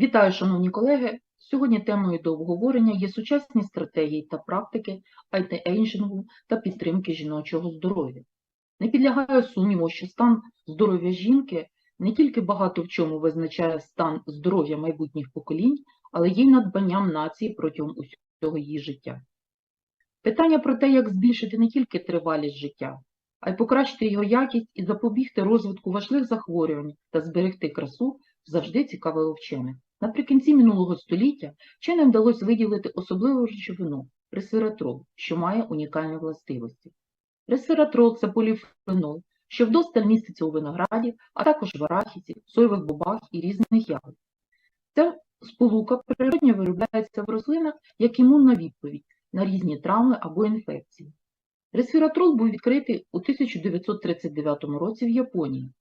Вітаю, шановні колеги! Сьогодні темою до обговорення є сучасні стратегії та практики антиейджингу та підтримки жіночого здоров'я. Не підлягає сумніву, що стан здоров'я жінки не тільки багато в чому визначає стан здоров'я майбутніх поколінь, але є й надбанням нації протягом усього її життя. Питання про те, як збільшити не тільки тривалість життя, а й покращити його якість і запобігти розвитку важливих захворювань та зберегти красу, завжди цікавило вчених. Наприкінці минулого століття вченим вдалося виділити особливу речовину – ресвератрол, що має унікальні властивості. Ресвератрол – це поліфенол, що вдосталь міститься у винограді, а також в арахісі, соєвих бобах і різних ягод. Ця сполука природньо виробляється в рослинах як імунна відповідь на різні травми або інфекції. Ресвератрол був відкритий у 1939 році в Японії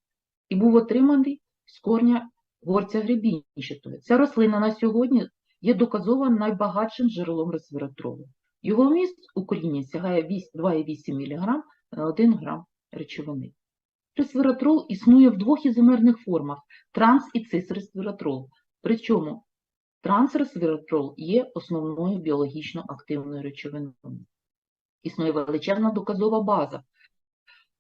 і був отриманий з корня горця гребінчатої. Ця рослина на сьогодні є доказово найбагатшим джерелом ресвератролу. Його вміст у корінні сягає 2,8 мг на 1 грам речовини. Ресвератрол існує в двох ізомерних формах – транс і цисресвератрол. Причому трансресвератрол є основною біологічно активною речовиною. Існує величезна доказова база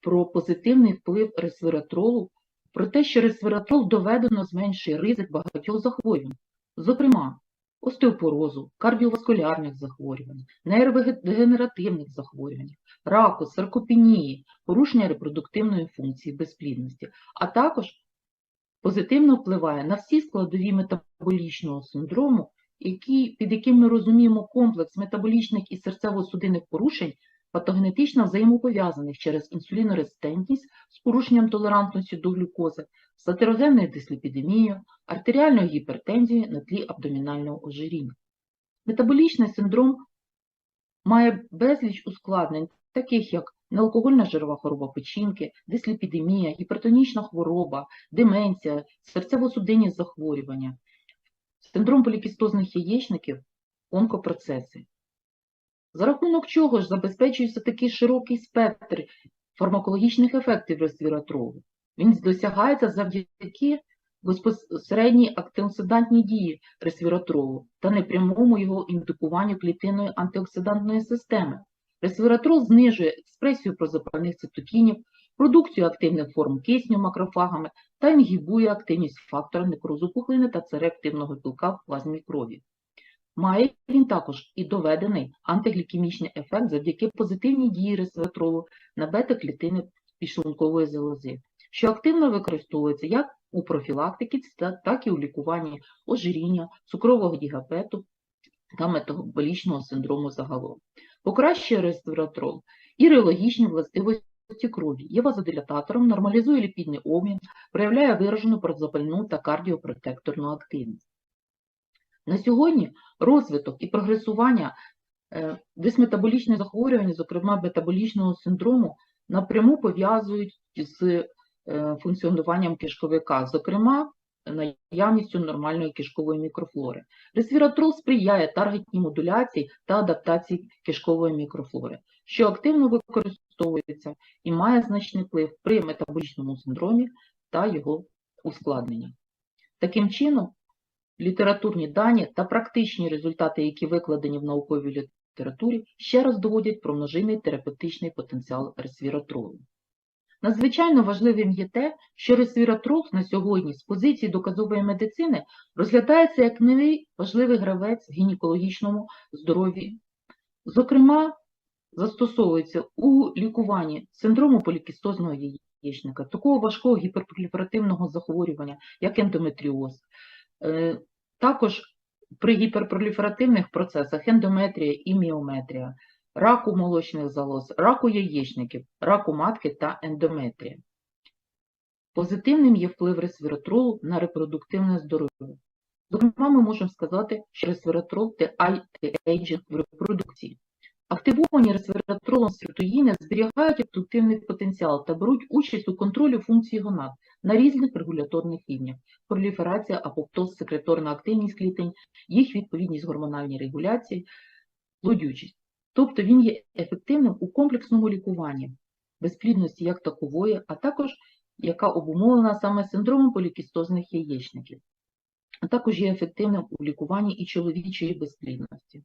про позитивний вплив ресвератролу про те, що ресвератрол доведено зменшує ризик багатьох захворювань, зокрема остеопорозу, кардіоваскулярних захворювань, нейровегенеративних захворювань, раку, саркопенії, порушення репродуктивної функції безплідності, а також позитивно впливає на всі складові метаболічного синдрому, які, під яким ми розуміємо комплекс метаболічних і серцево-судинних порушень, патогенетично взаємопов'язаних через інсулінорезистентність з порушенням толерантності до глюкози, з атерогенною дисліпідемією, артеріальною гіпертензією на тлі абдомінального ожиріння. Метаболічний синдром має безліч ускладнень, таких як неалкогольна жирова хвороба печінки, дисліпідемія, гіпертонічна хвороба, деменція, серцево-судинні захворювання, синдром полікістозних яєчників, онкопроцеси. За рахунок чого ж забезпечується такий широкий спектр фармакологічних ефектів ресвератролу? Він досягається завдяки безпосередній антиоксидантній дії ресвератролу та непрямому його індукуванню клітинної антиоксидантної системи. Ресвератрол знижує експресію прозапальних цитокінів, продукцію активних форм кисню макрофагами та інгібує активність фактора некрозу пухлини та цереактивного білка в плазмі крові. Має він також і доведений антиглікемічний ефект завдяки позитивній дії ресвератролу на бета-клітини підшлункової залози, що активно використовується як у профілактиці, так і у лікуванні ожиріння, цукрового діабету та метаболічного синдрому загалом. Покращує ресвератрол реологічні властивості крові, є вазодилататором, нормалізує ліпідний обмін, проявляє виражену прозапальну та кардіопротекторну активність. На сьогодні розвиток і прогресування е, дисметаболічних захворювань, зокрема метаболічного синдрому, напряму пов'язують з е, функціонуванням кишковика, зокрема наявністю нормальної кишкової мікрофлори. Ресвератрол сприяє таргетній модуляції та адаптації кишкової мікрофлори, що активно використовується і має значний вплив при метаболічному синдромі та його ускладнення. Таким чином, літературні дані та практичні результати, які викладені в науковій літературі, ще раз доводять про множинний терапевтичний потенціал ресвіратролу. Надзвичайно важливим є те, що ресвіратрол на сьогодні з позиції доказової медицини розглядається як новий важливий гравець в гінекологічному здоров'ї. Зокрема, застосовується у лікуванні синдрому полікістозного яєчника, такого важкого гіперпроліферативного захворювання, як ендометріоз, також при гіперпроліферативних процесах ендометрія і міометрія, раку молочних залоз, раку яєчників, раку матки та ендометрія. Позитивним є вплив ресвератролу на репродуктивне здоров'я. Зокрема, ми можемо сказати, що ресвератрол – це антиейджинг в репродукції. Активовані ресвератролом сиротоїни зберігають репродуктивний потенціал та беруть участь у контролі функцій гонад на різних регуляторних рівнях – проліферація, апоптоз, секреторна активність клітин, їх відповідність гормональній регуляції, плодючість. Тобто він є ефективним у комплексному лікуванні безплідності як такової, а також яка обумовлена саме синдромом полікістозних яєчників. а також є ефективним у лікуванні і чоловічої безплідності.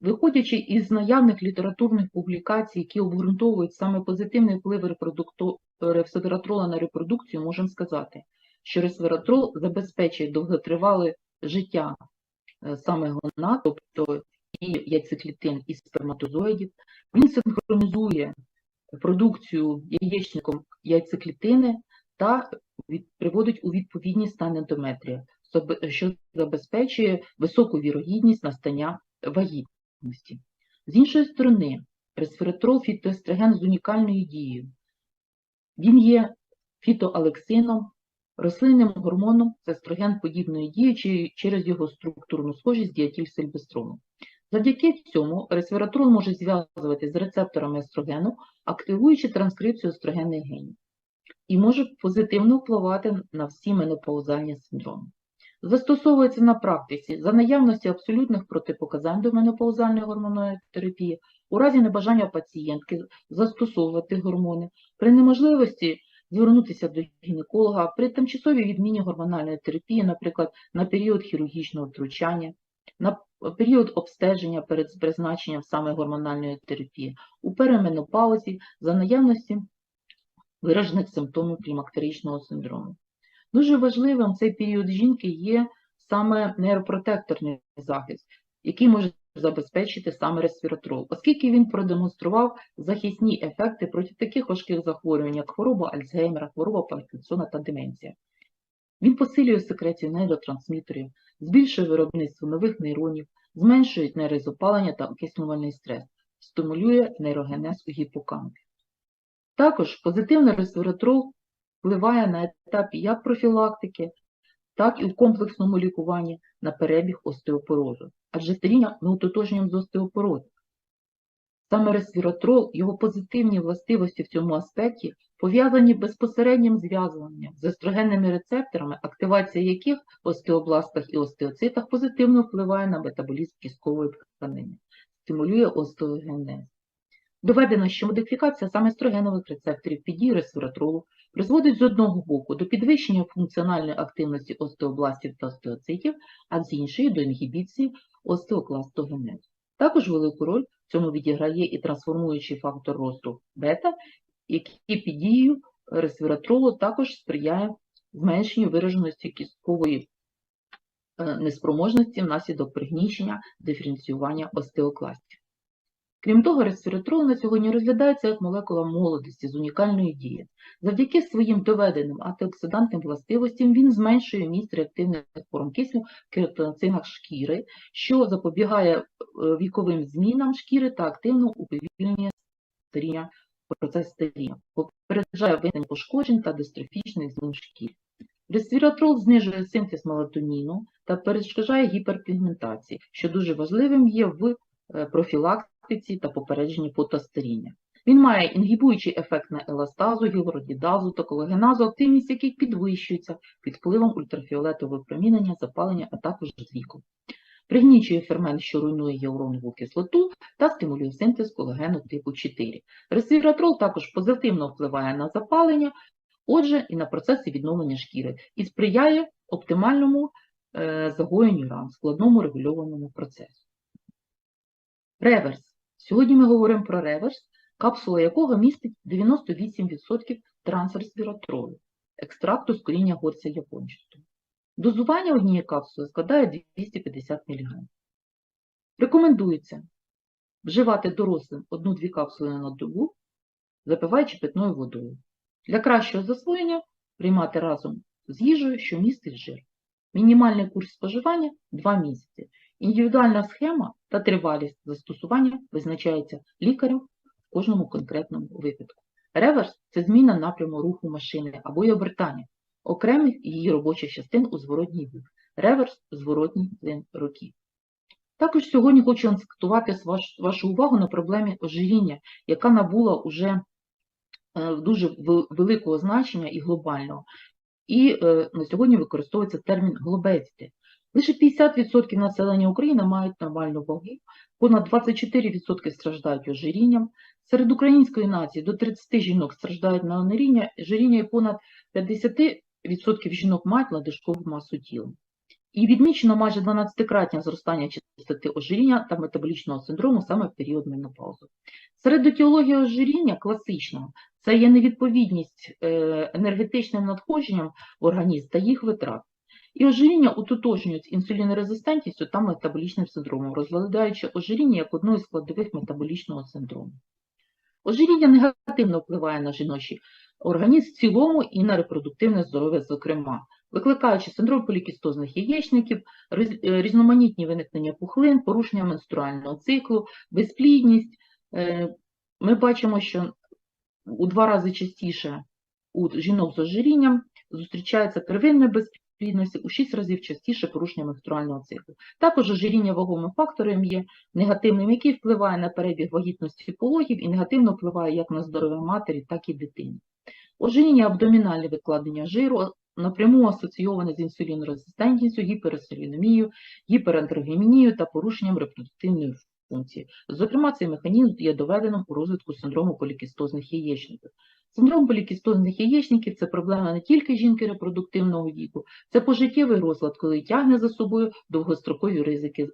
Виходячи із наявних літературних публікацій, які обґрунтовують саме позитивний вплив репродукто- ресвератрола на репродукцію, можемо сказати, що ресвератрол забезпечує довготривале життя е, саме гонад, тобто і яйцеклітин, і сперматозоїдів. Він синхронізує продукцію яєчником яйцеклітини та приводить у відповідність стан ендометрія, що забезпечує високу вірогідність настання вагітності. З іншої сторони, ресвератрол фітоестроген з унікальною дією. Він є фітоалексином, рослинним гормоном з естроген подібної дії через його структурну схожість з діатільсельбестрону. Завдяки цьому ресвератрол може зв'язувати з рецепторами естрогену, активуючи транскрипцію естрогенних генів, і може позитивно впливати на всі менопаузальні синдроми. Застосовується на практиці за наявності абсолютних протипоказань до менопаузальної гормонної терапії, у разі небажання пацієнтки застосовувати гормони, при неможливості звернутися до гінеколога, при тимчасовій відміні гормональної терапії, наприклад, на період хірургічного втручання, на період обстеження перед призначенням саме гормональної терапії, у переменопаузі за наявності виражених симптомів клімактеричного синдрому. Дуже важливим цей період жінки є саме нейропротекторний захист, який може забезпечити саме ресвератрол, оскільки він продемонстрував захисні ефекти проти таких важких захворювань, як хвороба Альцгеймера, хвороба Паркінсона та деменція. Він посилює секрецію нейротрансмітерів, збільшує виробництво нових нейронів, зменшує нейрозапалення та окислювальний стрес, стимулює нейрогенез у гіпокампі. Також позитивний ресвератрол впливає на етапі як профілактики, так і в комплексному лікуванні на перебіг остеопорозу. Адже старіння ми утотожнюємо з остеопорозом. Саме ресвератрол, його позитивні властивості в цьому аспекті пов'язані безпосереднім зв'язуванням з естрогенними рецепторами, активація яких в остеобластах і остеоцитах позитивно впливає на метаболізм кісткової тканини, стимулює остеогенез. Доведено, що модифікація саме естрогенових рецепторів під дією ресвератролу призводить з одного боку до підвищення функціональної активності остеобластів та остеоцитів, а з іншої до інгібіції остеокластогенезу. Також велику роль в цьому відіграє і трансформуючий фактор росту бета, який під дією ресвератролу також сприяє зменшенню вираженості кісткової е, неспроможності внаслідок пригнічення диференціювання остеокластів. Крім того, ресвератрол сьогодні розглядається як молекула молодості з унікальною дією. Завдяки своїм доведеним антиоксидантним властивостям він зменшує місць реактивних форм кисню в кератиноцинах шкіри, що запобігає е, віковим змінам шкіри та активно уповільнює старіння, процес старіння, попереджає виникнення пошкоджень та дистрофічних змін шкіри. Ресвератрол знижує синтез мелатоніну та перешкоджає гіперпігментації, що дуже важливим є в е, профілактиці та попередженні фотостаріння. Він має інгібуючий ефект на еластазу, гіалуронідазу та колагеназу, активність яких підвищується під впливом ультрафіолетового промінення, запалення, а також з віком. Пригнічує фермент, що руйнує гіалуронову кислоту та стимулює синтез колагену типу 4. Ресвератрол також позитивно впливає на запалення, отже, і на процеси відновлення шкіри, і сприяє оптимальному е, загоєнню ран, складному регульованому процесу. Реверс. Сьогодні ми говоримо про реверс, капсула якого містить 98% трансресвератролу, екстракту з коріння горця япончатого. Дозування однієї капсули складає 250 мг. Рекомендується вживати дорослим 1-2 капсули на добу, запиваючи питною водою. Для кращого засвоєння приймати разом з їжею, що містить жир. Мінімальний курс споживання 2 місяці. Індивідуальна схема та тривалість застосування визначається лікарем в кожному конкретному випадку. Реверс це зміна напряму руху машини або й обертання окремих її робочих частин у зворотній бік. Реверс зворотній плин руки. Також сьогодні хочу акцентувати вашу увагу на проблемі ожиріння, яка набула уже е, дуже великого значення і глобального. І е, на сьогодні використовується термін глобецити. Лише 50% населення України мають нормальну вагу, понад 24% страждають ожирінням. Серед української нації до 30 жінок страждають на ожиріння, ожиріння і понад жінок мають надлишкову масу тіла. І відмічено майже 12-кратне зростання частоти ожиріння та метаболічного синдрому саме в період менопаузи. Серед етіології ожиріння класичного це є невідповідність е, енергетичним надходженням в організм та їх витрат. І ожиріння утотожнюють інсулінорезистентністю та метаболічним синдромом, розглядаючи ожиріння як одну із складових метаболічного синдрому. Ожиріння негативно впливає на жіночий організм в цілому і на репродуктивне здоров'я, зокрема, викликаючи синдром полікістозних яєчників, е, різноманітні виникнення пухлин, порушення менструального циклу, безплідність. Е, Ми бачимо, що у два рази частіше у жінок з ожирінням зустрічається первинна безплідність, у шість разів частіше порушення менструального циклу. Також ожиріння вагомим фактором є негативним, який впливає на перебіг вагітності пологів і негативно впливає як на здоров'я матері, так і дитини. Ожиріння абдомінальне викладення жиру напряму асоційоване з інсулінорезистентністю, гіперинсулінемією, гіперандрогемінією та порушенням репродуктивної функції. Зокрема, цей механізм є доведеним у розвитку синдрому полікістозних яєчників. Синдром полікістозних яєчників це проблема не тільки жінки репродуктивного віку, це пожиттєвий розлад, коли тягне за собою довгострокові ризики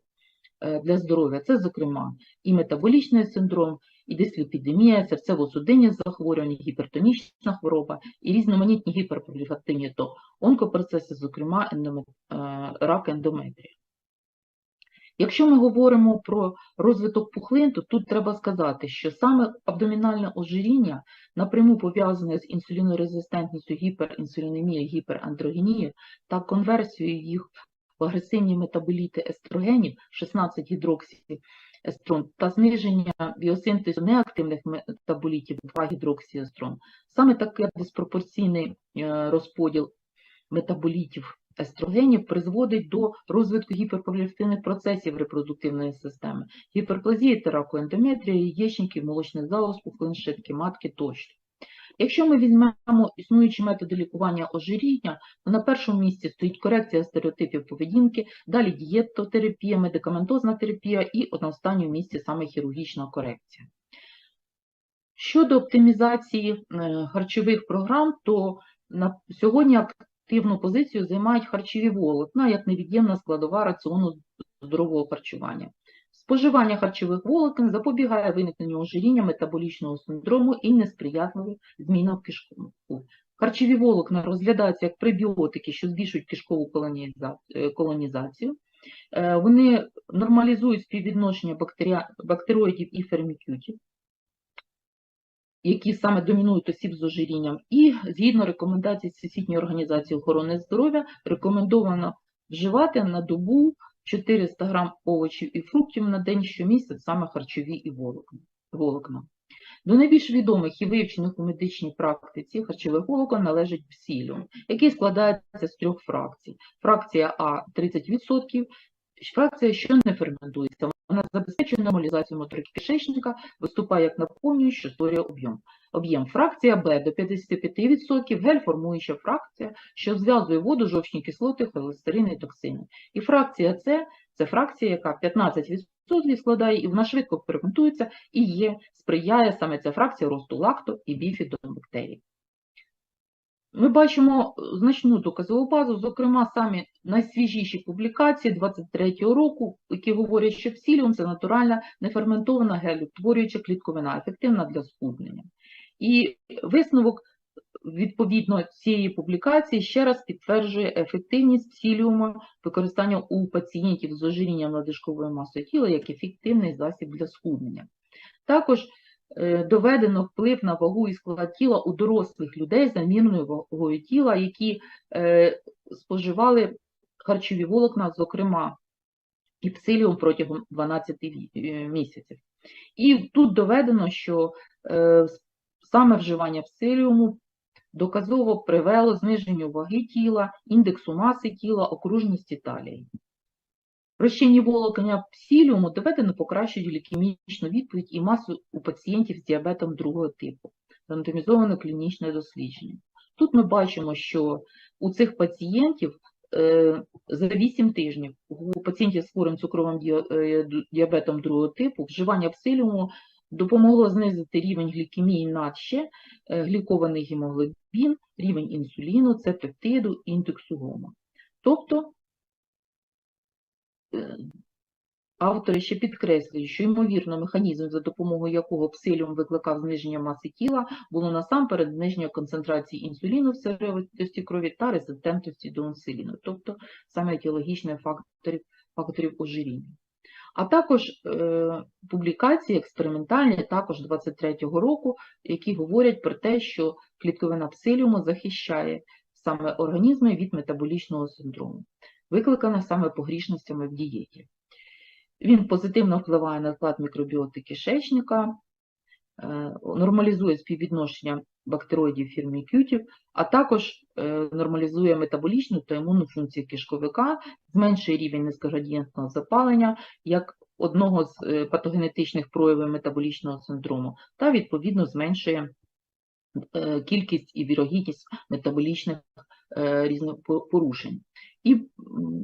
е, для здоров'я. Це, зокрема, і метаболічний синдром, і дисліпідемія, серцево-судинні захворювання, гіпертонічна хвороба і різноманітні гіперпроліфактивні то онкопроцеси, зокрема ендоме- е, рак ендометрія. Якщо ми говоримо про розвиток пухлин, то тут треба сказати, що саме абдомінальне ожиріння напряму пов'язане з інсулінорезистентністю, гіперінсулінемією, гіперандрогенією та конверсією їх в агресивні метаболіти естрогенів, 16 гідроксів естрон та зниження біосинтезу неактивних метаболітів 2 гідроксіестрон. Саме такий диспропорційний е, розподіл метаболітів естрогенів призводить до розвитку гіперпроліфтивних процесів репродуктивної системи, гіперплазії та раку ендометрії, яєчників, молочних залоз, пухлин, шитки, матки тощо. Якщо ми візьмемо існуючі методи лікування ожиріння, то на першому місці стоїть корекція стереотипів поведінки, далі дієтотерапія, медикаментозна терапія і на останньому місці саме хірургічна корекція. Щодо оптимізації е, харчових програм, то на сьогодні активну позицію займають харчові волокна як невід'ємна складова раціону здорового харчування. Споживання харчових волокон запобігає виникненню ожиріння, метаболічного синдрому і несприятливих змінам в кишкову. Харчові волокна розглядаються як пребіотики, що збільшують кишкову е, колонізацію. Е, Вони нормалізують співвідношення бактероїдів і фермікютів, які саме домінують осіб з ожирінням. І згідно рекомендацій Всесвітньої організації охорони здоров'я рекомендовано вживати на добу 400 грам овочів і фруктів на день щомісяць саме харчові і волокна. До найбільш відомих і вивчених у медичній практиці харчових волокон належить псиліум, який складається з трьох фракцій. Фракція А 30%, фракція, що не ферментується. Вона забезпечує нормалізацію моторики кишечника, виступає як наповнюючий, що створює об'єм. Об'єм фракція Б до 55%, гель-формуюча фракція, що зв'язує воду, жовчні кислоти, холестерини і токсини. І фракція С це фракція, яка 15% складає, і вона швидко ферментується і є, сприяє саме ця фракція росту лакто і біфідобактерій. Ми бачимо значну доказову базу, зокрема, самі найсвіжіші публікації 23-го року, які говорять, що псиліум – це натуральна неферментована геліутворююча клітковина, ефективна для схуднення. І висновок відповідно цієї публікації ще раз підтверджує ефективність псиліуму використання у пацієнтів з ожирінням надлишкової маси тіла як ефективний засіб для схуднення. Також е, доведено вплив на вагу і склад тіла у дорослих людей за мірною вагою тіла, які е, споживали харчові волокна, зокрема і псиліум протягом 12 е, місяців. І тут доведено, що е, саме вживання псиліуму доказово привело зниженню ваги тіла, індексу маси тіла, окружності талії. Розчинні волокна псиліуму доведено покращують глікемічну відповідь і масу у пацієнтів з діабетом другого типу, рандомізоване клінічне дослідження. Тут ми бачимо, що у цих пацієнтів е, за 8 тижнів у пацієнтів з хворим цукровим е, діабетом другого типу вживання псиліуму допомогло знизити рівень глікемії надще, е, глікований гемоглобін, рівень інсуліну, це пептиду, індексу гома. Тобто автори ще підкреслюють, що, ймовірно, механізм, за допомогою якого псиліум викликав зниження маси тіла, було насамперед зниження концентрації інсуліну в середовищі крові та резистентності до інсуліну, тобто саме етіологічних факторів, факторів ожиріння. А також е, публікації експериментальні, також 23-го року, які говорять про те, що клітковина псиліуму захищає саме організми від метаболічного синдрому, викликана саме погрішностями в дієті. Він позитивно впливає на склад мікробіоти кишечника, е, нормалізує співвідношення бактероїдів фірмікютів, а також е, нормалізує метаболічну та імунну функцію кишковика, зменшує рівень низькоградієнтного запалення як одного з е, патогенетичних проявів метаболічного синдрому, та відповідно зменшує кількість і вірогідність метаболічних порушень. І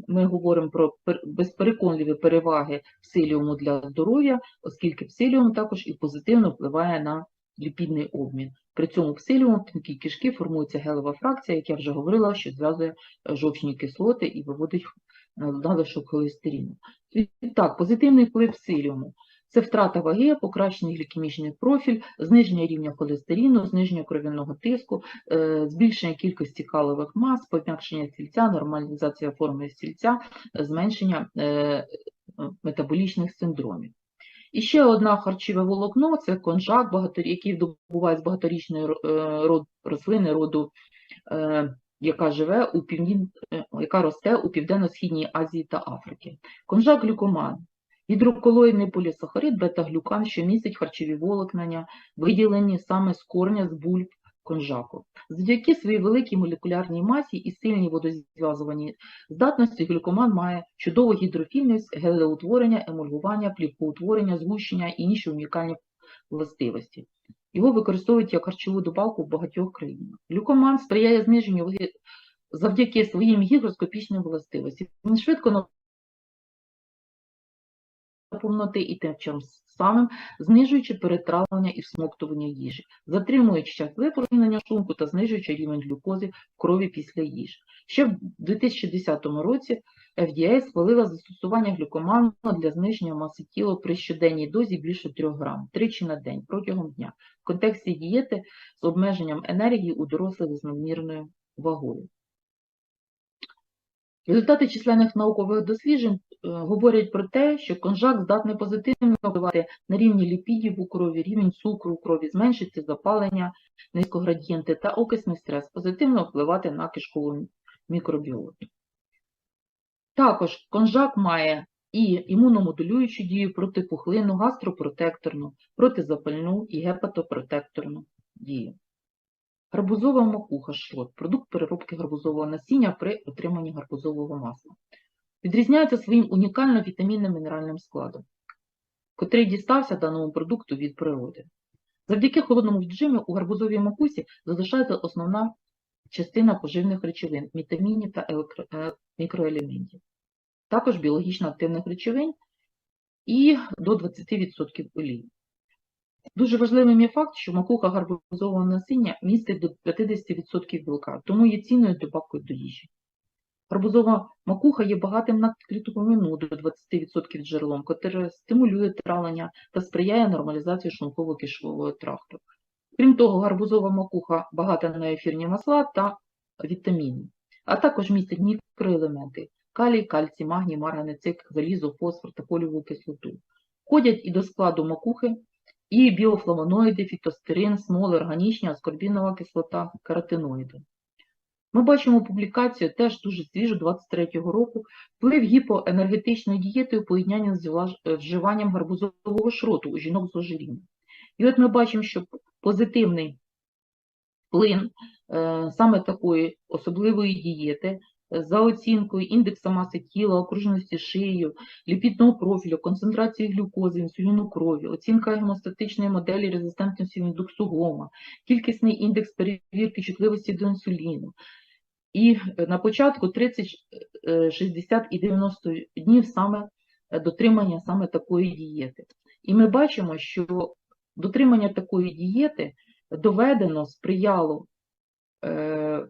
ми говоримо про пер- безпереконливі переваги псиліуму для здоров'я, оскільки псиліум також і позитивно впливає на ліпідний обмін. При цьому псиліум в тонкій кишки формується гелева фракція, як я вже говорила, що зв'язує е, жовчні кислоти і виводить е, надлишок холестерину. І Так, позитивний вплив псиліуму – це втрата ваги, покращений глікемічний профіль, зниження рівня холестерину, зниження кров'яного тиску, е, збільшення кількості калових мас, пом'якшення стільця, нормалізація форми стільця, зменшення е, метаболічних синдромів. І ще одна харчове волокно це конжак, який добувають з багаторічної е, рослини роду, яка живе у півдні, е, яка росте у Південно-Східній Азії та Африці. Конжак глюкоман. Гідроколоїдний полісахарид бета-глюкан, що містить харчові волокнення, виділені саме з корня з бульб конжаку. Завдяки своїй великій молекулярній масі і сильній водозв'язуваній здатності глюкоман має чудову гідрофільність, гелеутворення, емульгування, плівкоутворення, згущення і інші унікальні властивості. Його використовують як харчову добавку в багатьох країнах. Глюкоман сприяє зниженню завдяки своїм гігроскопічним властивостям. Він швидко повноти і тим чим самим знижуючи перетравлення і всмоктування їжі, затримуючи час випромінення шлунку та знижуючи рівень глюкози в крові після їжі. Ще в 2010 році FDA схвалила застосування глюкоману для зниження маси тіла при щоденній дозі більше 3 грам, тричі на день протягом дня, в контексті дієти з обмеженням енергії у дорослих з надмірною вагою. Результати численних наукових досліджень говорять про те, що конжак здатний позитивно впливати на рівні ліпідів у крові, рівень цукру у крові, зменшити запалення, низькоградієнти та окисний стрес, позитивно впливати на кишкову мікробіоту. Також конжак має і імуномодулюючу дію протипухлинну, гастропротекторну, протизапальну і гепатопротекторну дію. Гарбузова макуха шрот – продукт переробки гарбузового насіння при отриманні гарбузового масла. Відрізняється своїм унікально вітамінним мінеральним складом, котрий дістався даному продукту від природи. Завдяки холодному віджиму у гарбузовій макусі залишається основна частина поживних речовин, вітамінів та е, мікроелементів, також біологічно активних речовин і до 20% олії. Дуже важливим є факт, що макуха гарбузового насіння містить до 50% білка, тому є цінною добавкою до їжі. Гарбузова макуха є багатим на клітковину до 20% джерелом, котре стимулює травлення та сприяє нормалізації шлунково-кишкового тракту. Крім того, гарбузова макуха багата на ефірні масла та вітаміни, а також містить мікроелементи калій, кальцій, магній, марганець, цинк, залізо, фосфор та фолієву кислоту. Входять і до складу макухи і біофлавоноїди, фітостерин, смоли, органічні, аскорбінова кислота, каротиноїди. Ми бачимо публікацію теж дуже свіжу 23-го року вплив гіпоенергетичної дієти у поєднанні з е, вживанням гарбузового шроту у жінок з ожирінням. І от ми бачимо, що позитивний вплив е, саме такої особливої дієти е, за оцінкою індекса маси тіла, окружності шиєю, ліпідного профілю, концентрації глюкози, інсуліну крові, оцінка гемостатичної моделі резистентності індексу гома, кількісний індекс перевірки чутливості до інсуліну. І е, на початку 30, е, 60 і 90 днів саме е, дотримання саме такої дієти. І ми бачимо, що Дотримання такої дієти доведено сприяло е,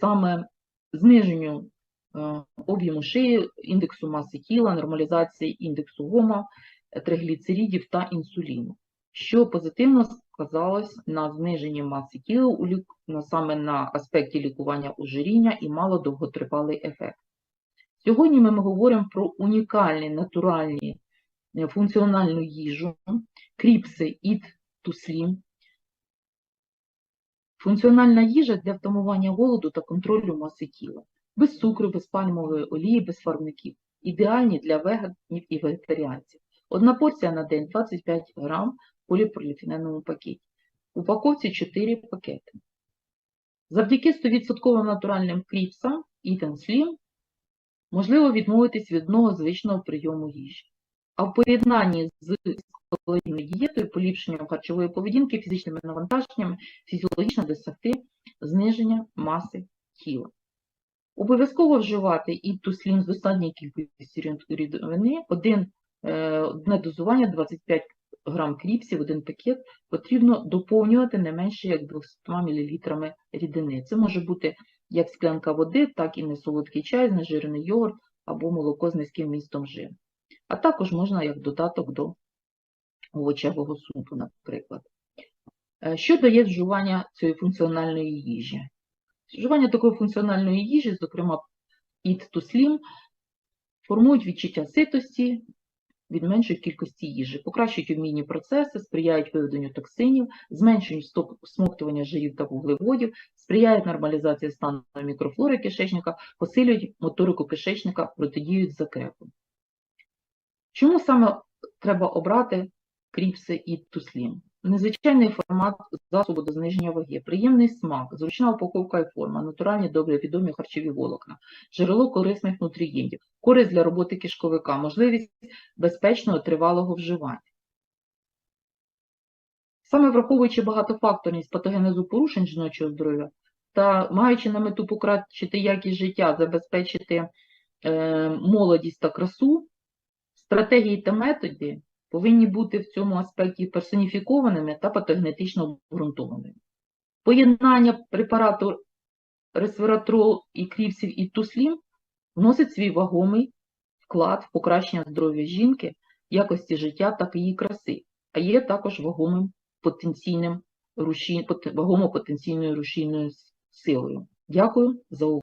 саме зниженню е, об'єму шиї, індексу маси тіла, нормалізації індексу ГОМА, е, тригліцеридів та інсуліну, що позитивно сказалось на зниженні маси тіла, у лік- саме на аспекті лікування ожиріння і мало довготривалий ефект. Сьогодні ми говоримо про унікальні натуральні е, функціональну їжу, кріпси to Slim, Функціональна їжа для втамування голоду та контролю маси тіла. Без цукру, без пальмової олії, без фарбників. Ідеальні для веганів і вегетаріанців. Одна порція на день 25 грам в пакеті. В упаковці 4 пакети. Завдяки 100% натуральним кріпсам and Slim можливо відмовитись від одного звичного прийому їжі. А в поєднанні з калорійною дієтою, поліпшенням харчової поведінки, фізичними навантаженнями, фізіологічно досягти зниження маси тіла. Обов'язково вживати і туслін з достатньою кількістю рідовини, е, одне дозування 25 грам кріпсів, один пакет, потрібно доповнювати не менше як 200 мл рідини. Це може бути як склянка води, так і несолодкий чай, знежирений йогурт або молоко з низьким містом жиру. А також можна як додаток до овочевого супу, наприклад. Е, Що дає вживання цієї функціональної їжі? Вживання такої функціональної їжі, зокрема Eat to Slim, формують відчуття ситості від меншої кількості їжі, покращують умінні процеси, сприяють виведенню токсинів, зменшують стоп- смоктування жирів та вуглеводів, сприяють нормалізації стану мікрофлори кишечника, посилюють моторику кишечника, протидіють закрепу. Чому саме треба обрати кріпси і туслін? Незвичайний формат засобу до зниження ваги, приємний смак, зручна упаковка і форма, натуральні добре відомі харчові волокна, джерело корисних нутрієнтів, користь для роботи кишковика, можливість безпечного тривалого вживання. Саме враховуючи багатофакторність патогенезу порушень жіночого здоров'я та маючи на мету покращити якість життя, забезпечити е, молодість та красу, стратегії та методи повинні бути в цьому аспекті персоніфікованими та патогенетично обґрунтованими. Поєднання препарату ресвератрол і кріпсів і туслім вносить свій вагомий вклад в покращення здоров'я жінки, якості життя, так і її краси, а є також вагомим потенційним рушій, вагомо потенційною рушійною силою. Дякую за увагу.